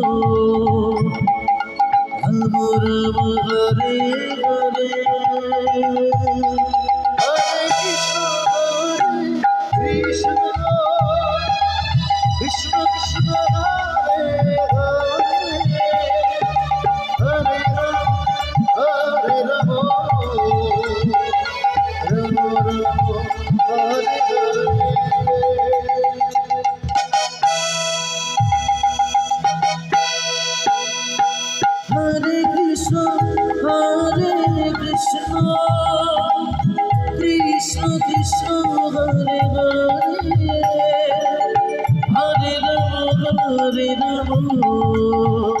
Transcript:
Ram Ram Ram Ram Hare Ram Ram